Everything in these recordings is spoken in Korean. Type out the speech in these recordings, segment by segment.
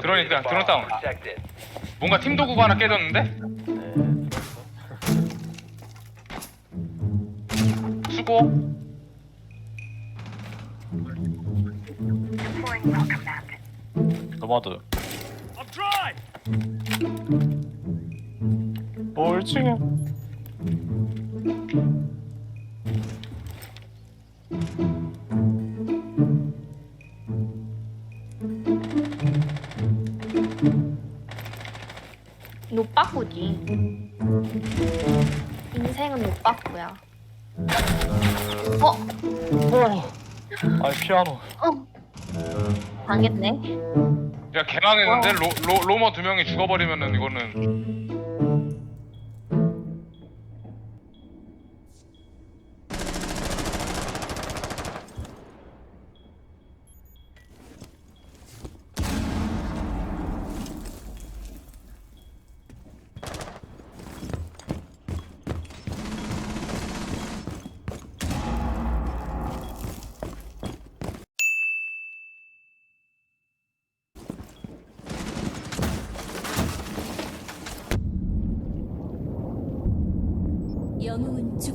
드론이다, 드론 다운. 뭔가 팀 도구가 하나 깨졌는데? 네. 수고. 노마드. 어 1층에. 인생은 노빠꾸야. 어? 어. 아니 피아노. 어? 당했네. 야 개망했는데 로, 로, 로머 두 명이 죽어버리면은 이거는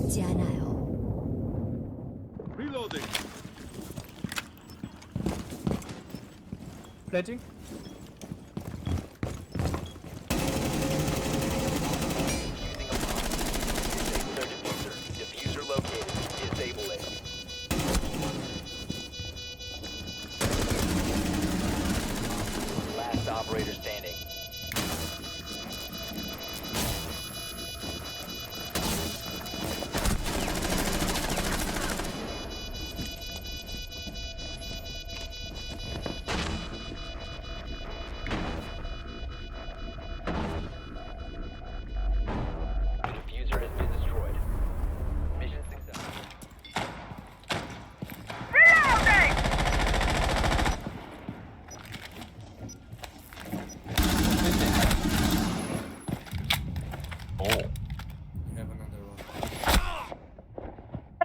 영웅은 죽지 않아요. Pledging. Diffuser located. Disable it. Last operator standing.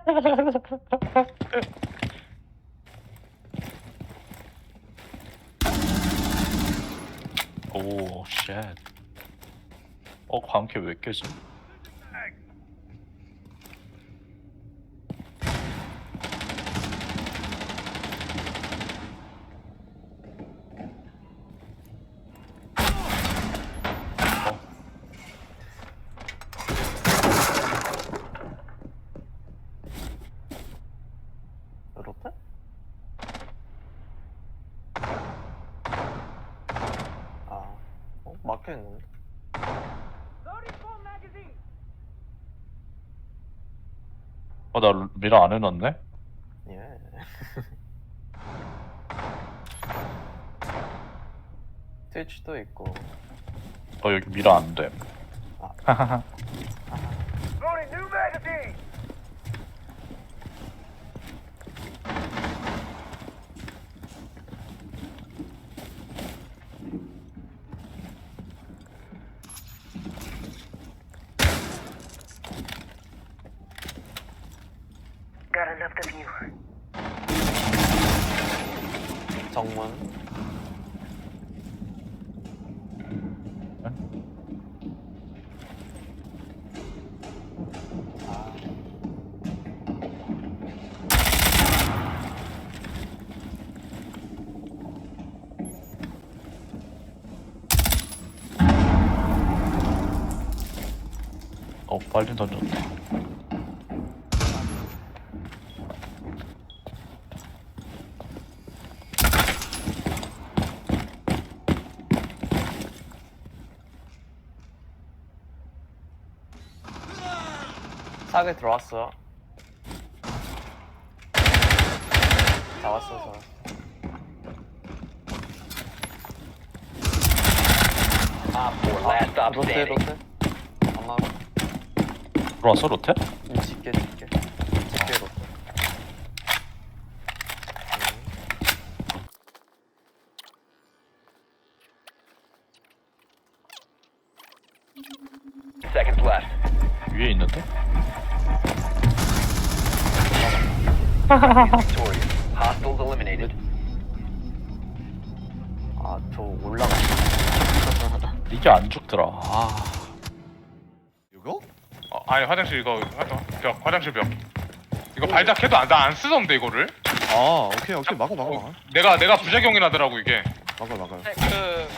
오, 쉣. 어, 광캐 왜 깨지? 롯데? 아, 어? 막혀있는데? 어, 나 미라 안 해놨네? 예. 트위치도 있고. 어, 여기 미라 안 돼. 하하하. 정문. 아, 어, 빨리 던졌네. 싸게 들어왔어. 나왔어, 저. Op 4, last stop 롯데 standing. 롯데 아마 들어왔어, 로테? 집게 집게 집게 Seconds left. 위에 있는데? Victorious. Hostiles eliminated. 아, 저 올라가. 이게 안 죽더라. 아, 이거? 어, 아니 화장실 이거 화- 벽 화장실 벽 이거 발작 해도 안- 나안 쓰던데 이거를 아 오케이 오케이 막아 막아 막아 내가 내가 부작용이 나더라고 이게 막아 막아 네, 그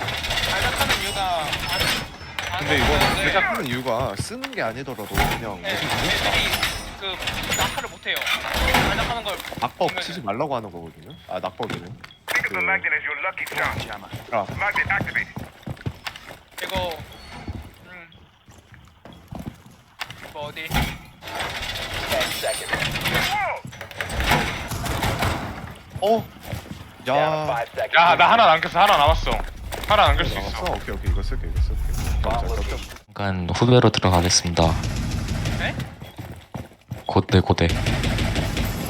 발작하는 이유가 안, 안 근데 이거는 쓰는데 제작하는 이유가 쓰는 게 아니더라도 그냥 네, 무슨 애들이 그 낙하를 못해요. 발작하는 걸 낙법 보면은- 치지 말라고 하는 거거든요 아 낙법이네 Think of the magnet as your lucky charm. 아. Magnet activated. 이거 음 이거 어디 10 seconds. 어? Down 야 5 seconds. 야 나 하나 남겼어 하나 남았어 하나 남길 수? 있어 오케이 오케이 이거 쓸게 이거 쓸게 잠깐 후배로 들어가겠습니다. 네? 고대 고대.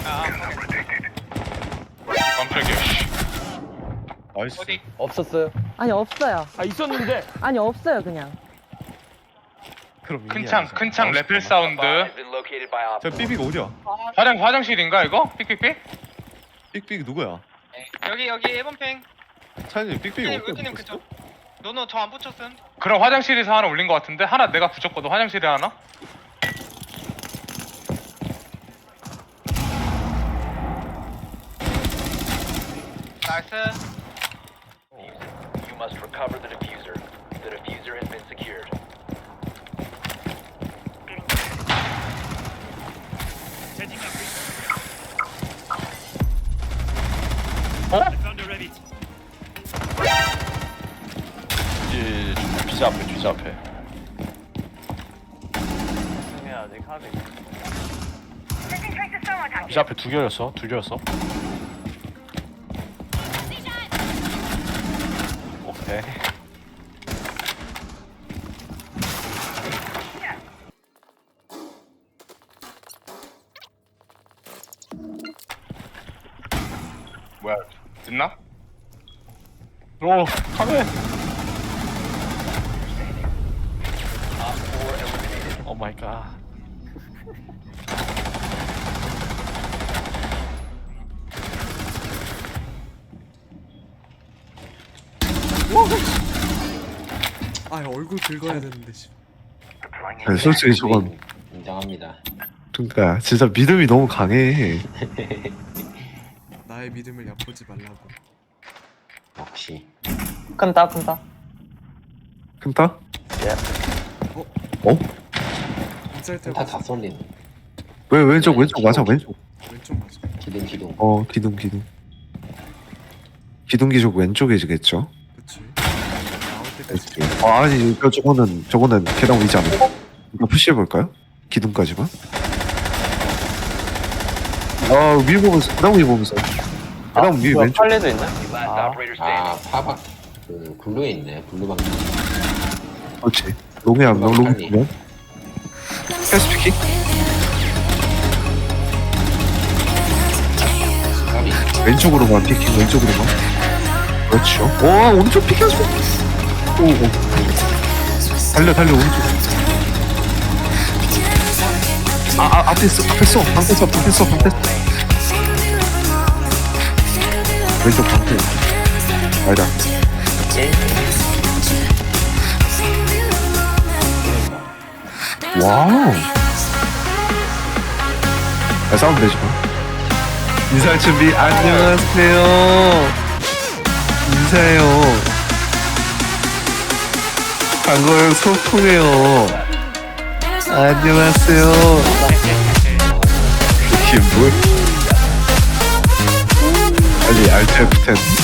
아 깜짝이야 씨. 나이스 어디 없었어요? 아니 없어요. 아 있었는데 아니 없어요 그냥. 그럼 이미 큰창 아니잖아. 큰창 레필 사운드 op. 저 삐삐가 어디야? 화장 화장실인가 이거 삑삑삑 삑삐 누구야? 여기 여기 1번 팽 차이님 삑삐가 네, 어디야? 의기님 그쪽 노노 저 안 붙였음 그럼 화장실에서 하나 올린 것 같은데 하나 내가 붙였거든 화장실에 하나 나이스 You must recover the diffuser. The diffuser has been secured. 이 피자 앞에, 피자 앞에. 해야지 카드. 피자 앞에 두 개였어, 두 개였어. 오케이. 뭐야 됐나? 오, 카메. Op 4 eliminated. 오 마이 갓. 아 얼굴 긁어야 되는데 씨. 아니, 솔직히 저건 인정합니다. 그러니까 진짜 믿음이 너무 강해 나의 믿음을 얕보지 말라고 역시. 큰다, 큰다. 큰타? 인쌀 때다 쏠린. 왜 왼쪽 왼쪽 맞아 왼쪽 왼쪽 맞아 기둥 기둥. 어 기둥 기둥 기둥 기적 왼쪽이겠죠? 때까지 아 아니 저, 저거는 저거는 계단 위지 않아 이거 푸시해 볼까요? 기둥까지만 아 위에 보면서 계단 위에 보면서 계단 위에 왼쪽 빨래도 있나? 아, standing. 파박. 그 블루에 있네. 블루 방. 그렇지 롱에 한명 롱에 두명 패스피킹 왼쪽으로만 피킹 왼쪽으로만 그렇죠 와 오른쪽 피킹하지 오오 달려 달려 오른쪽. 아, 아 앞에 있어 앞에 써 방패 써 방패 써 방패 써 왼쪽 방패. 아니다. 와우. 야 싸우면 되지 마 인사할 준비. 안녕하세요. 인사해요 방금 소통해요. 안녕하세요. 이게 뭘 아니 F10